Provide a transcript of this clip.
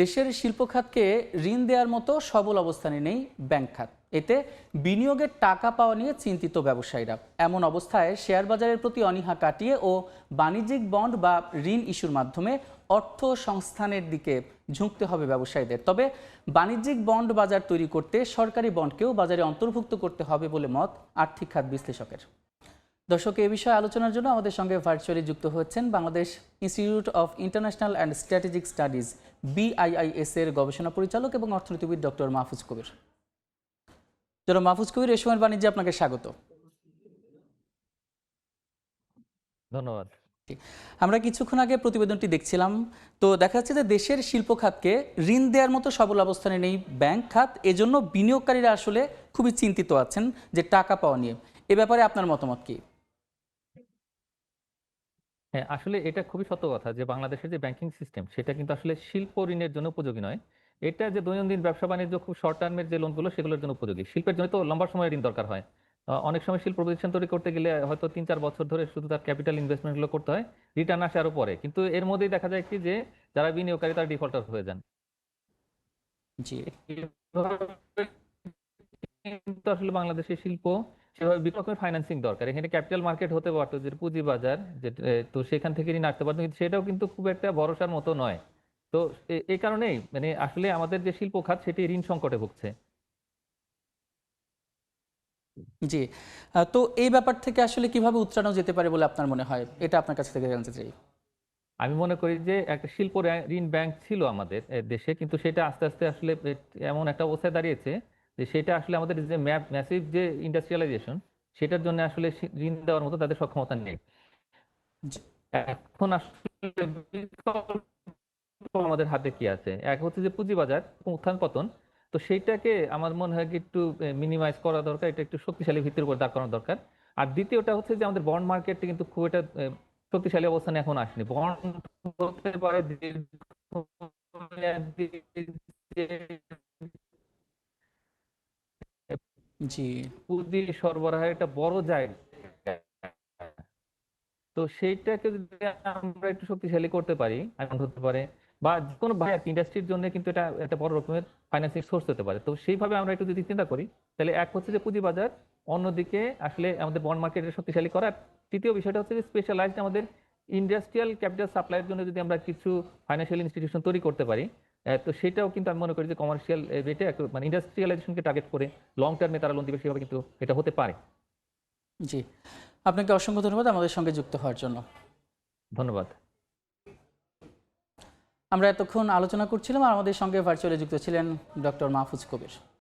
দেশের শিল্প খাতকে ঋণ দেওয়ার মতো সবল অবস্থানে নেই ব্যাংক খাত। এতে বিনিয়োগের টাকা পাওয়া নিয়ে চিন্তিত ব্যবসায়ীরা। এমন অবস্থায় শেয়ার বাজারের প্রতি অনীহা কাটিয়ে ও বাণিজ্যিক বন্ড বা ঋণ ইস্যুর মাধ্যমে অর্থ সংস্থানের দিকে ঝুঁকতে হবে ব্যবসায়ীদের। তবে বাণিজ্যিক বন্ড বাজার তৈরি করতে সরকারি বন্ডকেও বাজারে অন্তর্ভুক্ত করতে হবে বলে মত আর্থিক খাত বিশ্লেষকের। দর্শক এ বিষয়ে আলোচনার জন্য আমাদের সঙ্গে ভার্চুয়ালি যুক্ত হচ্ছেন Bangladesh institute of international and strategic studies BIIS এর গবেষণা পরিচালক এবং অর্থনীতিবিদ ডক্টর মাহফুজ কবির। জনাব মাহফুজ কবির এ সময়ের বাণিজ্যে আপনাকে স্বাগত। ধন্যবাদ। আমরা কিছুক্ষণ আগে প্রতিবেদনটি দেখছিলাম তো দেখা যাচ্ছে যে দেশের শিল্প খাতকে ঋণ দেওয়ার মতো সবল অবস্থানে নেই ব্যাংক খাত এজন্য বিনিয়োগকারীরা আসলে খুবই চিন্তিত আছেন যে টাকা পাওয়া নিয়ে। এ ব্যাপারে আপনার মতামত কি? হ্যাঁ আসলে এটা খুবই সত্য কথা যে বাংলাদেশের যে ব্যাংকিং সিস্টেম সেটা কিন্তু আসলে শিল্প ঋণের জন্য উপযোগী নয়। এটা যে দৈনন্দিন ব্যবসা বাণিজ্য খুব শর্ট টার্মের যে লোনগুলো সেগুলোর জন্য উপযোগী। শিল্পের জন্য তো লম্বা সময় ঋণ দরকার হয়। অনেক সময় শিল্প প্রতিষ্ঠান তৈরি করতে গেলে হয়তো তিন চার বছর ধরে শুধু তার ক্যাপিটাল ইনভেস্টমেন্টগুলো করতে হয় রিটার্ন আসে আরও পরে। কিন্তু এর মধ্যেই দেখা যায় কি যে যারা বিনিয়োগকারী তারা ডিফল্টার হয়ে যান। জি। কিন্তু আসলে বাংলাদেশের শিল্প সেভাবে ফাইন্যান্সিং দরকার। এখানে ক্যাপিটাল মার্কেট হতে পারতো যে পুঁজি বাজার যে তো সেখান থেকে ঋণ আসতে পারতো কিন্তু সেটাও কিন্তু খুব একটা ভরসার মতো নয়। তো এই কারণেই মানে আসলে আমাদের যে শিল্প খাত সেটি ঋণ সংকটে ভুগছে। জি। তো এই ব্যাপার থেকে আসলে কীভাবে উত্তরানো যেতে পারে বলে আপনার মনে হয়? এটা আপনার কাছ থেকে জানতে চাই। আমি মনে করি যে একটা শিল্প ঋণ ব্যাংক ছিল আমাদের দেশে কিন্তু সেটা আস্তে আস্তে আসলে এমন একটা অবস্থায় দাঁড়িয়েছে যে সেটা আসলে আমাদের যে ম্যাপ ম্যাসিভ যে ইন্ডাস্ট্রিয়ালাইজেশন সেটার জন্য আসলে ঋণ দেওয়ার মতো তাদের সক্ষমতা নেই। এখন আসলে আমাদের হাতে কি আছে? এক হচ্ছে যে পুঁজিবাজার উত্থান পতন। তো সেইটাকে আমার মনে হয় একটু মিনিমাইজ করা দরকার এটা একটু শক্তিশালী ভিত্তির উপর দাঁড় করানো দরকার। আর দ্বিতীয়টা হচ্ছে যে আমাদের বন্ড মার্কেটটা কিন্তু খুব একটা শক্তিশালী অবস্থানে এখন আসেনি। বন্ড হতে পারে দীর্ঘমেয়াদী যে পুঁজি একটা বড় জায়গা। তো সেইটাকে যদি আমরা একটু শক্তিশালী করতে পারি পারে, বা কোনো ইন্ডাস্ট্রির জন্য কিন্তু এটা একটা বড় রকমের ফাইন্যান্সিং সোর্স হতে পারে। তো সেইভাবে আমরা একটু যদি চিন্তা করি, তাহলে এক হচ্ছে যে পুঁজি বাজার, অন্যদিকে আসলে আমাদের বন্ড মার্কেটে শক্তিশালী করা তৃতীয় বিষয়টা হচ্ছে যে স্পেশালাইজড আমাদের ইন্ডাস্ট্রিয়াল ক্যাপিটাল সাপ্লাইয়ের জন্য যদি আমরা কিছু ফাইন্যান্সিয়াল ইনস্টিটিউশন তৈরি করতে পারি তো সেটাও কিন্তু আমি মনে করি যে কমার্শিয়াল রেটে মানে ইন্ডাস্ট্রিয়ালাইজেশনকে টার্গেট করে লং টার্মে তারা লোন দিবে সেভাবে কিন্তু এটা হতে পারে। জি। আপনাকে অসংখ্য ধন্যবাদ আমাদের সঙ্গে যুক্ত হওয়ার জন্য। ধন্যবাদ। আমরা এতক্ষণ আলোচনা করছিলাম আর আমাদের সঙ্গে ভার্চুয়ালি যুক্ত ছিলেন ডক্টর মাহফুজ কবির।